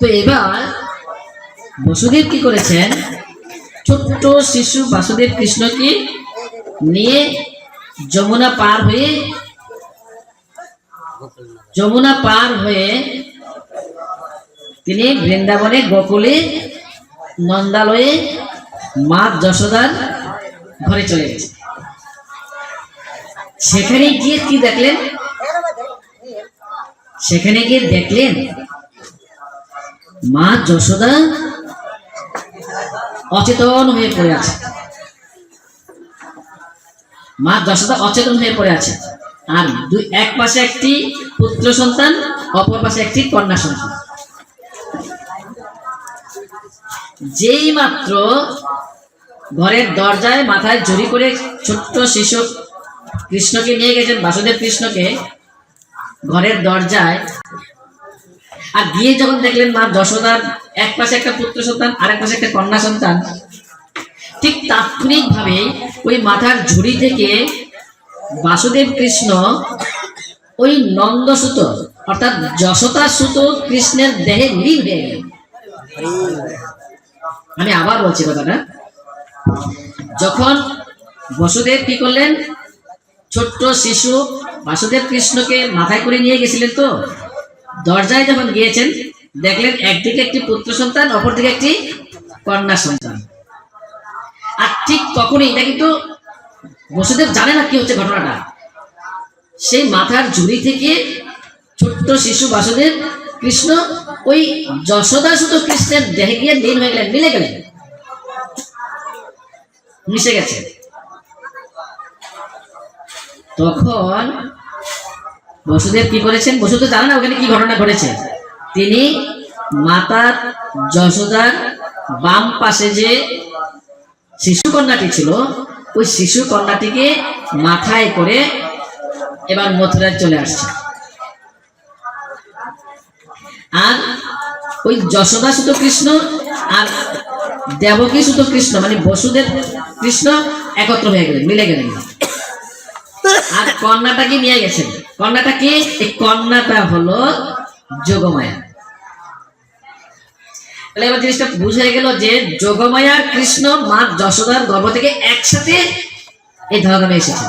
তো এবার বসুদেব কি করেছেন? ছোট্ট শিশু বাসুদেব কৃষ্ণকে নিয়ে যমুনা পার হয়ে যমুনা পার হয়ে তিনি বৃন্দাবনে গোকুলে নন্দালয়ে মা যশোদার ঘরে চলে গেছে। সেখানে গিয়ে কি দেখলেন? সেখানে গিয়ে দেখলেন মা যশোদা অচেতন হয়ে পড়ে আছে। মা যশোদা অচেতন হয়ে পড়ে আছে। আর দুই এক পাশে একটি পুত্র সন্তান, অপর পাশে একটি কন্যা সন্তান। যেই মাত্র ঘরের দরজায় মাথায় জড়ি করে ছোট্ট শিশু কৃষ্ণকে নিয়ে গেছেন, বাসুদেব কৃষ্ণকে, ঘরের দরজায় আর গিয়ে যখন দেখলেন মা যশোদার, এক পাশে একটা পুত্র সন্তান আর এক পাশে একটা কন্যা সন্তান, ঠিক তাৎক্ষণিক ভাবে ওই মাথার ঝুড়ি থেকে বাসুদেব কৃষ্ণ ওই নন্দসুত, অর্থাৎ যশোদা সুত কৃষ্ণের দেহে লীন হয়ে গেল। আমি আবার বলছি কথাটা। যখন বসুদেব কি করলেন? ছোট্ট শিশু বাসুদেব কৃষ্ণকে মাথায় করে নিয়ে গেছিলেন তো? দরজায় যখন গিয়েছেন, দেখলেন একদিকে একটি পুত্র সন্তান, অপর অপরদিকে একটি কন্যা সন্তান। আর ঠিক তখনই, এটা কিন্তু বসুদেব জানে না কি হচ্ছে ঘটনাটা। সেই মাথার ঝুড়ি থেকে ছোট্ট শিশু বাসুদেব কৃষ্ণ, ওই যশোদা সুত কৃষ্ণের দেহে গিয়ে লীন হয়ে গেলেন, মিলে গেলেন। মিশে গেছে। তখন বসুদেব কি করেছেন? বসুদেব জানে না ওখানে কি ঘটনা ঘটেছে। তিনি মাতার যশোদার বাম পাশে যে শিশু কন্যাটি ছিল, ওই শিশু কন্যাটিকে মাথায় করে এবার মথুরায় চলে আসছে। আর ওই যশোদা সুত কৃষ্ণ আর দেবকী সুত কৃষ্ণ মানে বসুদেব কৃষ্ণ একত্র হয়ে গেলেন, মিলে গেলেন। আর কন্যাটাকে নিয়ে গেছেন? কন্যাটাকে এই কন্যাটা হলো যোগমায়া। তাহলে এবার জিনিসটা বুঝে গেল যে যোগমায়া কৃষ্ণ, মা যশোদার গর্ভ থেকে একসাথে এই ধরাধামে এসেছে।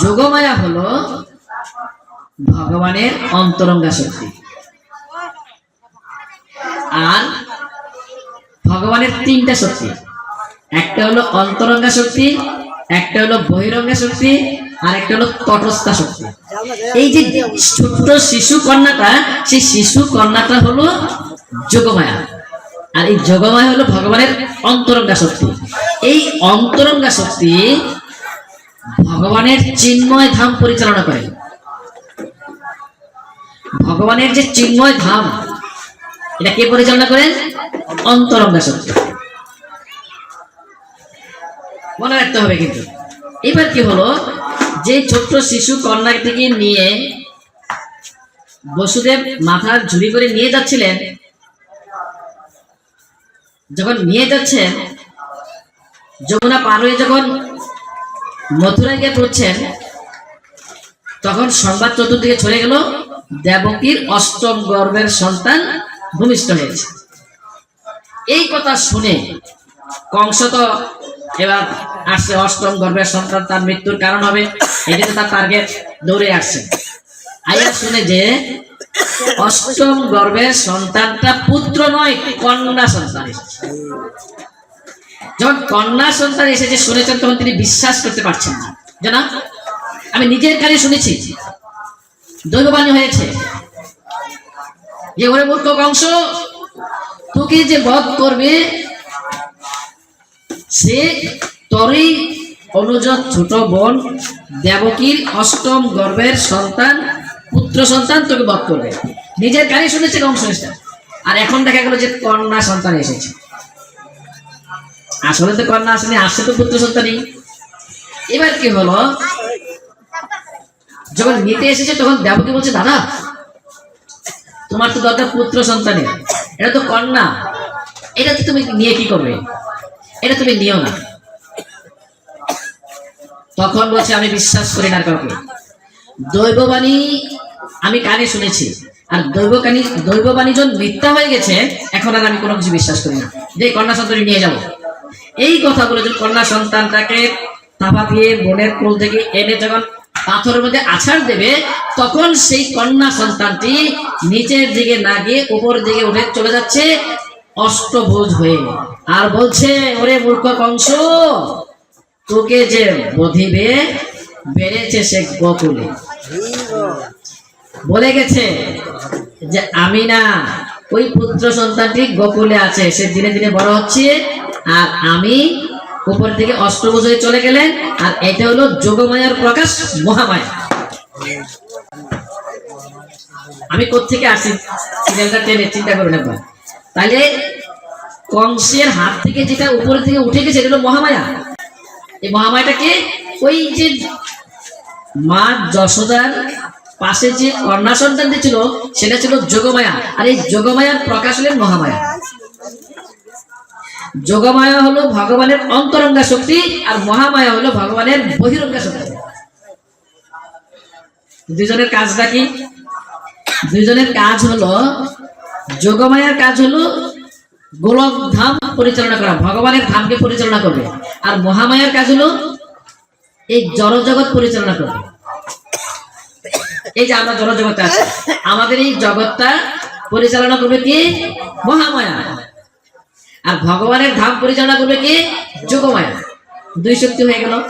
যোগমায়া হলো ভগবানের অন্তরঙ্গা শক্তি। আর ভগবানের তিনটা শক্তি। একটা হলো অন্তরঙ্গা শক্তি একটা হলো বহিরঙ্গা শক্তি আর একটা হলো তটস্থা শক্তি। এই যে ছোট্ট শিশু কন্যাটা, সেই শিশু কন্যাটা হলো যোগমায়া। আর এই যোগমায়া হলো ভগবানের অন্তরঙ্গা শক্তি। এই অন্তরঙ্গা শক্তি ভগবানের চিন্ময় ধাম পরিচালনা করে। ভগবানের যে চিন্ময় ধাম, এটা কে পরিচালনা করেন অন্তরঙ্গা শক্তি। মনে রাখতে হবে কিন্তু। এবার কি হলো? যে ছোট্ট শিশু কন্যাটিকে নিয়ে বসুদেব মাথার ঝুড়ি করে নিয়ে যাচ্ছিলেন, যখন নিয়ে যাচ্ছেন যমুনা পার হয়ে যখন মথুরায় গিয়ে পড়ছেন, তখন সংবাদ চতুর্দিকে ছড়ে গেল, দেবকীর অষ্টম গর্ভের সন্তান ভূমিষ্ঠ হয়েছে। এই কথা শুনে কংস তো এবার আসছে অষ্টম গর্ভের সন্তান তার মৃত্যুর কারণ হবে। এটাতে তার টার্গেট দৌড়ে আসছে। আয়া শুনে যে অষ্টম গর্ভের সন্তানটা পুত্র নয়, কন্যা সন্তান যখন কন্যা সন্তান এসেছে শুনেছেন, তখন তিনি বিশ্বাস করতে পারছেন না। জানা? আমি নিজের কানে শুনেছি। দৈববাণী হয়েছে যে ওরে মূর্খ কংস তোকে যে বধ করবে সে তরই অনুজ ছোট বোন দেবকীর অষ্টম গর্ভের সন্তান, পুত্র সন্তান তোকে বধ করবে। নিজের কানে শুনেছে কংস এটা। আর এখন দেখা গেল যে কন্যা সন্তান এসেছে। আসলে তো কন্যা আসেনি, আসছে তো পুত্র সন্তানই। এবার কি হলো? যখন নিতে এসেছে, তখন দেবকী বলছে, দাদা, তোমার তো দরকার পুত্র সন্তানের। এটা তো কন্যা। এটা তো তুমি নিয়ে কি করবে? এটা তুমি নিও না। তখন বলছে, আমি বিশ্বাস করি না কাউকে। দৈববাণী, আমি কানে শুনেছি। আর দৈবকানি দৈব বাণিজ্য মিথ্যা হয়ে গেছে, এখন আর আমি কোনো কিছু বিশ্বাস করি না। যে কন্যা সন্তানটি নিয়ে যাব। এই কথা বলে যখন কন্যা সন্তানটাকে তাপা দিয়ে বোনের কোল থেকে এনে যখন পাথরের মধ্যে আছাড় দেবে, তখন সেই কন্যা সন্তানটি নিচের দিকে না গিয়ে উপরের দিকে উঠে চলে যাচ্ছে। অষ্টভুজ হয়ে আর বলছে, ওরে মূর্খ কংস, তোকে যে বধিবে, বেড়েছে সে গোকুলে বলে গেছে যে, আমি না, ওই পুত্র সন্তানটি গোকুলে আছে, সে দিনে দিনে বড় হচ্ছে, আর আমি উপর থেকে অষ্টভুজ হয়ে চলে গেলেন, আর এটা হলো যোগমায়ার প্রকাশ মহামায়া। আমি কোত্থেকে আসি সিরিয়ালটা টেনে চিন্তা করবেন একবার। তাহলে কংসের হাত থেকে যেটা উপরে থেকে উঠে গেছে, এটা হলো মহামায়া। এই মহামায়াটাকে ওই যে মা যশোদার পাশে যে কন্যা সন্তানটি ছিল, সেটা ছিল যোগমায়া। আর এই যোগমায়ার প্রকাশ হলেন মহামায়া। যোগমায়া হলো ভগবানের অন্তরঙ্গা শক্তি, আর মহামায়া হলো ভগবানের বহিরঙ্গা শক্তি। দুজনের কাজটা কি? দুজনের কাজ হলো যোগমায়ার কাজ হলো গোলক ধাম পরিচালনা করা, ভগবানের ধামকে পরিচালনা করবে। আর মহামায়ার কাজ হলো এই জড় জগৎ পরিচালনা করবে। এই যে আমরা জড় জগতে আছি, আমাদের এই জগৎটা পরিচালনা করবে কি? মহামায়া। আর ভগবানের ধাম পরিচালনা করবে কি? যোগমায়া। দুই শক্তি হয়ে গেল।